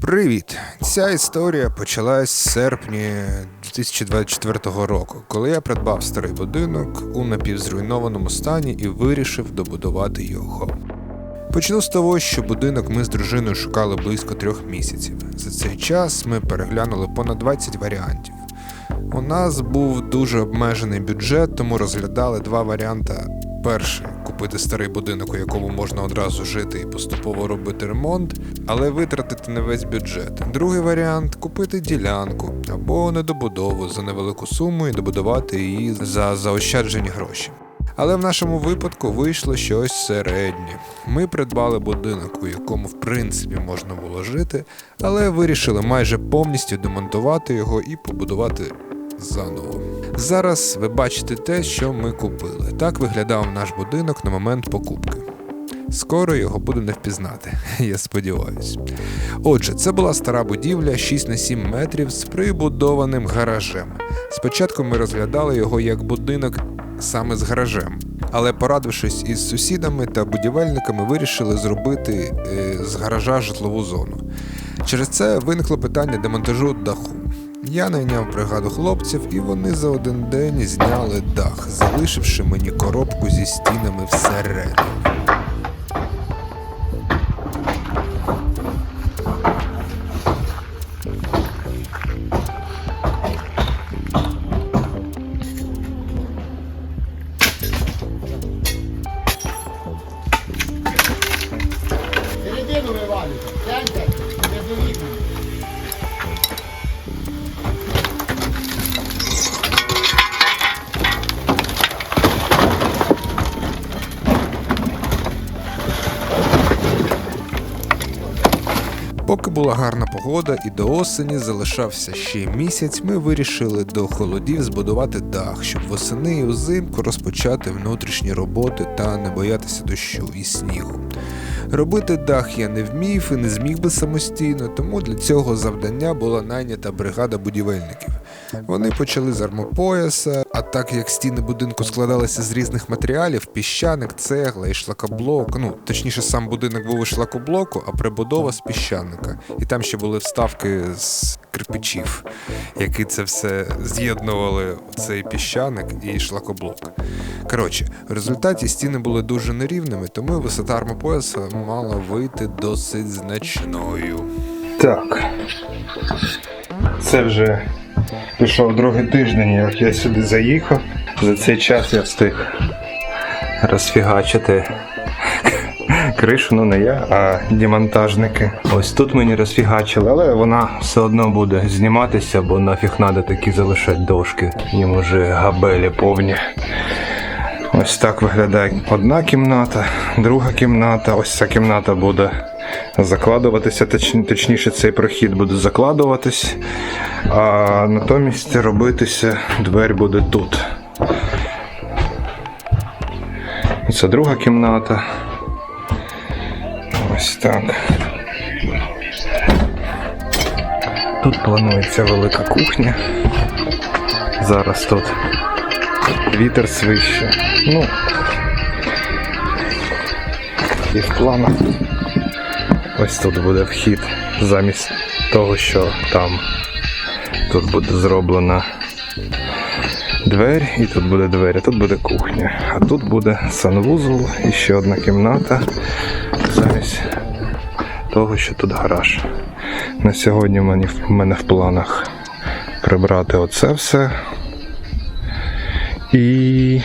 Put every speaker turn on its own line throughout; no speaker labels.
Привіт! Ця історія почалась з серпні 2024 року, коли я придбав старий будинок у напівзруйнованому стані і вирішив добудувати його. Почну з того, що будинок ми з дружиною шукали близько трьох місяців. За цей час ми переглянули понад 20 варіантів. У нас був дуже обмежений бюджет, тому розглядали два варіанти. Перший купити старий будинок, у якому можна одразу жити і поступово робити ремонт, але витратити не весь бюджет. Другий варіант купити ділянку або недобудову за невелику суму і добудувати її за заощаджені гроші. Але в нашому випадку вийшло щось середнє. Ми придбали будинок, у якому в принципі можна було жити, але вирішили майже повністю демонтувати його і побудувати заново. Зараз ви бачите те, що ми купили. Так виглядав наш будинок на момент покупки. Скоро його буде не впізнати, я сподіваюся. Отже, це була стара будівля 6 на 7 метрів з прибудованим гаражем. Спочатку ми розглядали його як будинок саме з гаражем, але порадившись із сусідами та будівельниками, вирішили зробити е, з гаража житлову зону. Через це виникло питання демонтажу даху. Я найняв бригаду хлопців, і вони за один день зняли дах, залишивши мені коробку зі стінами всередині. Була гарна погода і до осені залишався ще місяць, ми вирішили до холодів збудувати дах, щоб восени і узимку розпочати внутрішні роботи та не боятися дощу і снігу. Робити дах я не вмів і не зміг би самостійно, тому для цього завдання була найнята бригада будівельників. Вони почали з армопояса, а так як стіни будинку складалися з різних матеріалів: піщаник, цегла і шлакоблок. Ну точніше, сам будинок був із шлакоблоку, а прибудова з піщаника. І там ще були вставки з кирпичів, які це все з'єднували цей піщаник і шлакоблок. Коротше, в результаті стіни були дуже нерівними, тому висота армопояса мала вийти досить значною.
Так. Це вже пішов другий тиждень, як я сюди заїхав. За цей час я встиг розфігачити кришу, ну не я, а демонтажники. Ось тут мені розфігачили, але вона все одно буде зніматися, бо нафіг треба такі залишати дошки. Їм уже габелі повні. Ось так виглядає одна кімната, друга кімната. Ось ця кімната буде закладуватися, точ- точніше, цей прохід буде закладуватись, а натомість робитися двері буде тут. Це друга кімната. Ось так. Тут планується велика кухня. Зараз тут вітер свище. Ну, і в планах ось тут буде вхід замість того, що там. Тут буде зроблена двері, і тут буде двері, тут буде кухня. А тут буде санвузол і ще одна кімната замість того, що тут гараж. На сьогодні в мене, в планах прибрати оце все. І.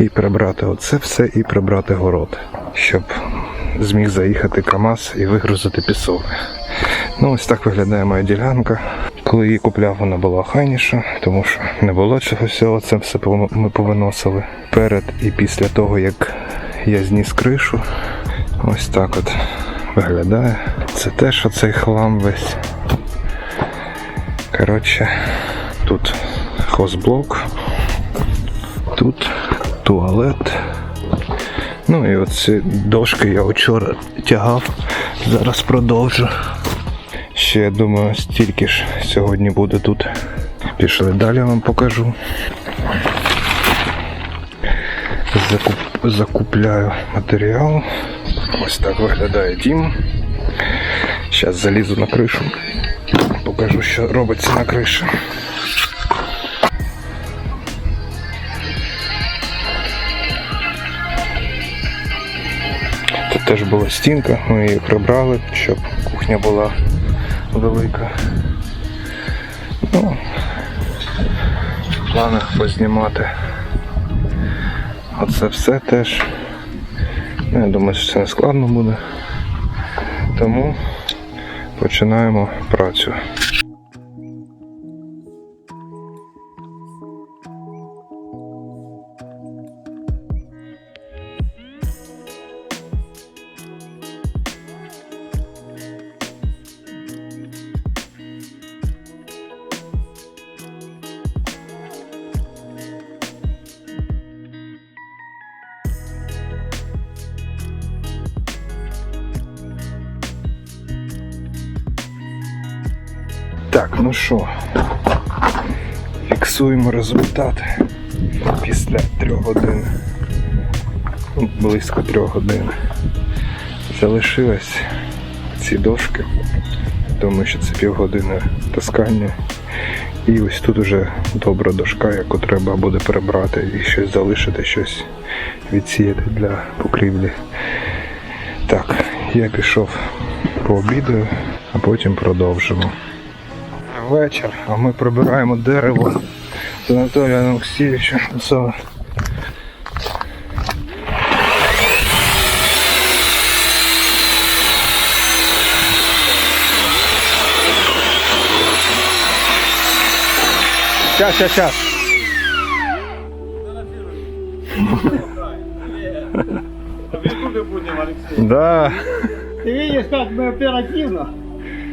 І прибрати оце все, і прибрати город, щоб зміг заїхати КАМАЗ і вигрузити пісок. Ну, ось так виглядає моя ділянка. Коли її купляв, вона була охайніша, тому що не було чого всього, це все ми повиносили перед і після того, як я зніс кришу. Ось так от виглядає. Це теж оцей хлам весь. Коротше, тут хозблок, тут туалет. Ну і оці дошки я вчора тягав, зараз продовжу. Ще я думаю, стільки ж сьогодні буде тут. Пішли далі вам покажу. Закуп... Закупляю матеріал. Ось так виглядає дім. Зараз залізу на кришу. Покажу, що робиться на криші. Теж була стінка, ми її прибрали, щоб кухня була велика. Ну, в планах познімати. Оце все теж. Ну, я думаю, що це не складно буде. Тому починаємо працю. Так, ну що, фіксуємо результат після трьох годин. Ну, близько трьох годин. Залишилось ці дошки. Думаю, що це півгодини таскання. І ось тут уже добра дошка, яку треба буде перебрати і щось залишити, щось відсіяти для покрівлі. Так, я пішов пообідаю, а потім продовжимо вечір, а ми прибираємо дерево з Анатолієм Олексійовичем. Це Сейчас, сейчас, сейчас. Да.
Ты видишь, как мы оперативно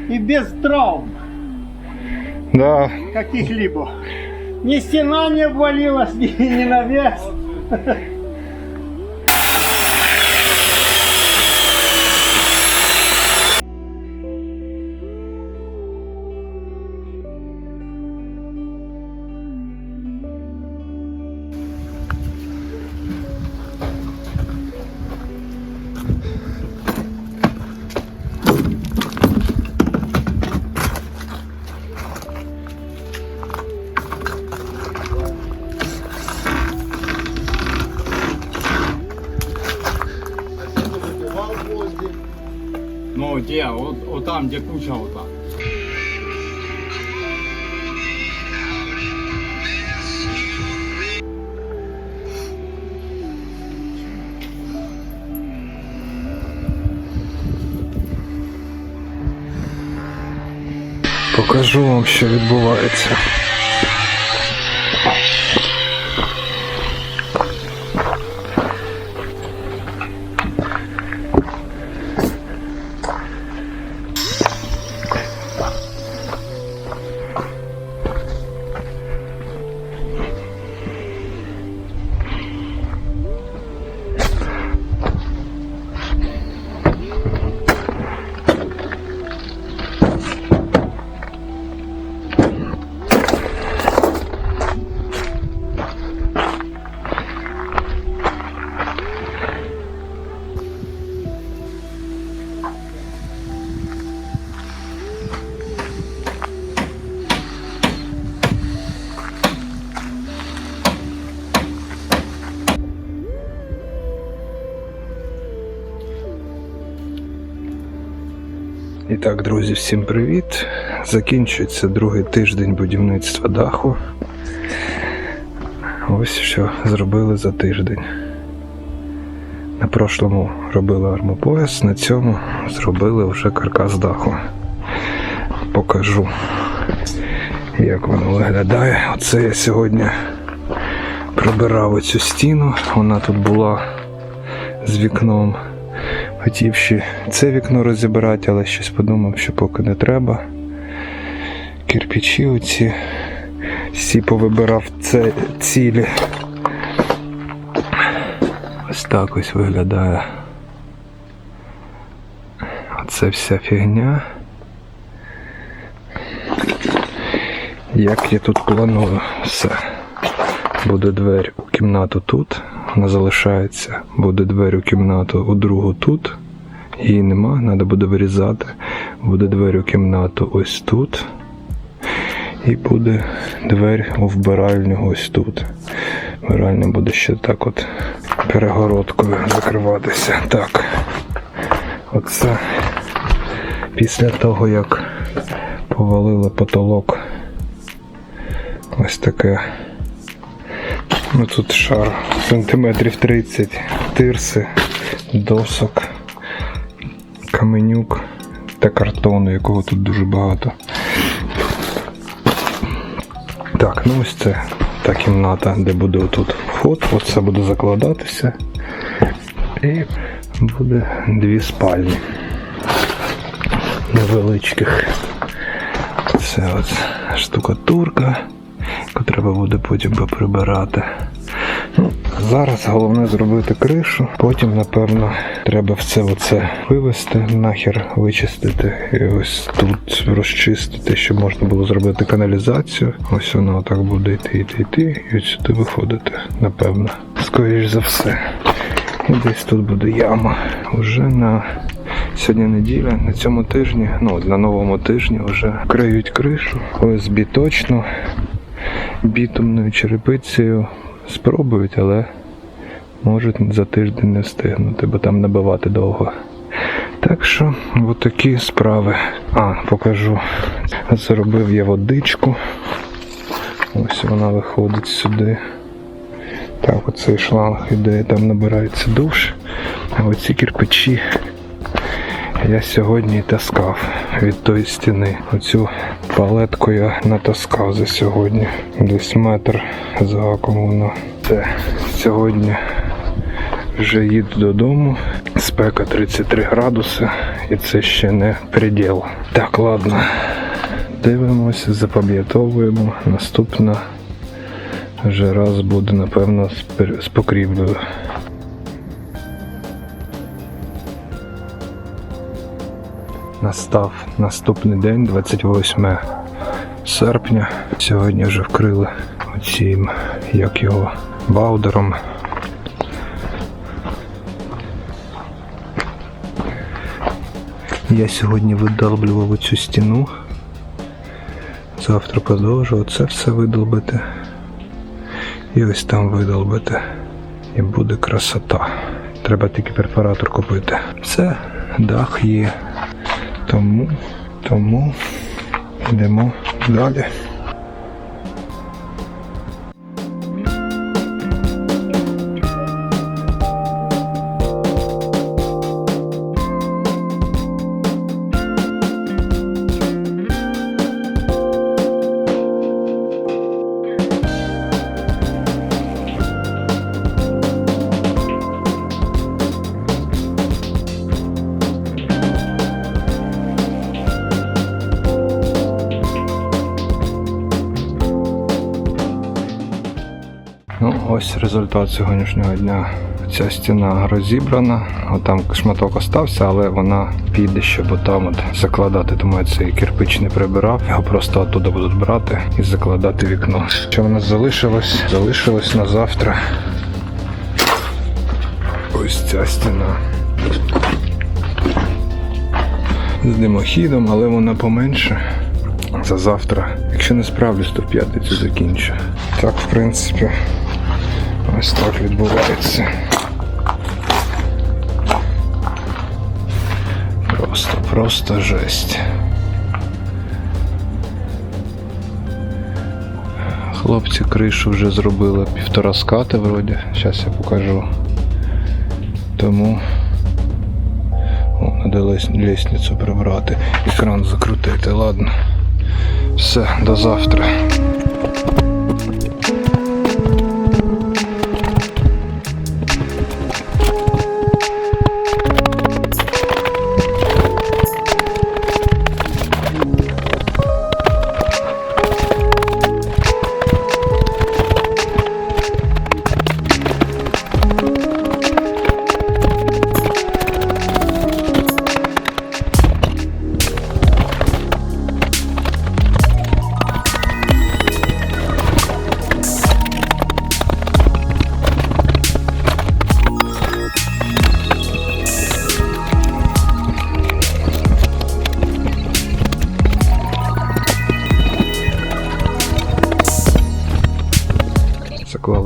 и без травм
Да,
каких-либо. Ни стена не обвалилась, ни, ни навес.
Вот там.
покажу вам, що відбувається. І так, друзі, всім привіт. Закінчується другий тиждень будівництва даху. Ось що зробили за тиждень. На прошлому робили армопояс, на цьому зробили вже каркас даху. Покажу, як воно виглядає. Оце я сьогодні прибирав оцю стіну. Вона тут була з вікном. Хотів ще це вікно розібрати, але щось подумав, що поки не треба. Кирпичі оці всі повибирав це цілі. Ось так ось виглядає. Оце вся фігня. Як я тут планую все. Буде двері у кімнату тут, вона залишається. Буде двері у кімнату у другу тут. Її нема, треба буде вирізати. Буде двері у кімнату ось тут. І буде двері у вбиральню ось тут. Вбиральня буде ще так от перегородкою закриватися. Так. Оце після того, як повалили потолок. Ось таке. Ну тут шар сантиметрів 30 тирси, досок, каменюк та картону, якого тут дуже багато. Так, ну ось це та кімната, де буде тут вход, оце буде закладатися. І буде дві спальні невеличких. Це от штукатурка, яку треба буде потім поприбирати. Ну, зараз головне зробити кришу, потім, напевно, треба все оце вивести, нахер вичистити. І ось тут розчистити, щоб можна було зробити каналізацію. Ось воно так буде йти, йти, йти, і от сюди виходити, напевно. Скоріш за все. І десь тут буде яма. Уже на сьогодні неділя, на цьому тижні, ну на новому тижні вже криють кришу. ОСБ точно. Бітумною черепицею спробують, але можуть за тиждень не встигнути, бо там набивати довго. Так що, такі справи. А, покажу. Зробив я водичку. Ось вона виходить сюди. Так, оцей шланг іде, там набирається душ. А оці кирпичі я сьогодні таскав від тої стіни. Оцю палетку я натаскав за сьогодні. Десь метр з гаком воно. Це сьогодні вже їду додому. Спека 33 градуси, і це ще не приділ. Так, ладно. Дивимося, запам'ятовуємо. Наступна вже раз буде, напевно, з покрівлею. Настав наступний день, 28 серпня. Сьогодні вже вкрили оцім, як його, баудером. Я сьогодні видолблював цю стіну. Завтра продовжу оце все видолбити. І ось там видолбити. І буде красота. Треба тільки перфоратор купити. Все, дах є. Тому, тому йдемо далі. Ось результат сьогоднішнього дня. Ця стіна розібрана, отам шматок остався, але вона піде, щоб отам от закладати, тому я цей кирпич не прибирав. Його просто оттуда будуть брати і закладати вікно. Що в нас залишилось? Залишилось на завтра. Ось ця стіна. З димохідом, але вона поменше. За завтра. Якщо не справлюсь, то в п'ятницю закінчу. Так, в принципі, ось так відбувається. Просто, просто жесть. Хлопці кришу вже зробили півтора скати вроді. Зараз я покажу. Тому о, треба лестницю прибрати, екран закрутити, ладно. Все, до завтра.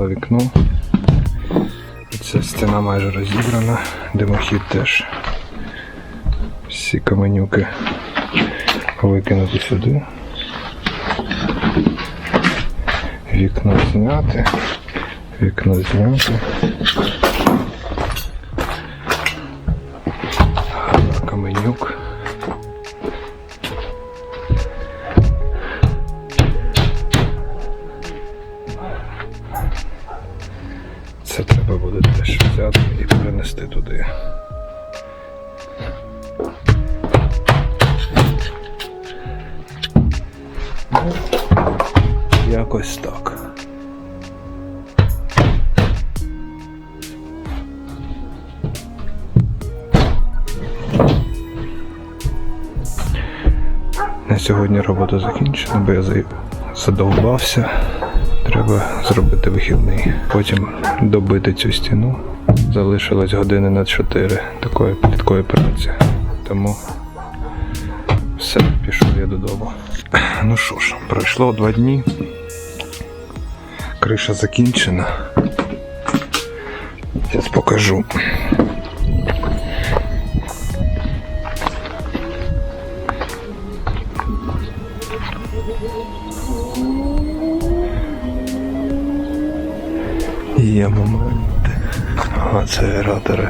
Заклала вікно. Ця стіна майже розібрана, димохід теж. Всі каменюки викинути сюди. Вікно зняти. Вікно зняти. Сьогодні робота закінчена, бо я за- задовбався. Треба зробити вихідний. Потім добити цю стіну. Залишилось години на 4 такої пліткої праці. Тому все, пішов я додому. Ну що ж, пройшло два дні. Криша закінчена. Зараз покажу. Є момент. Ага, це аератори.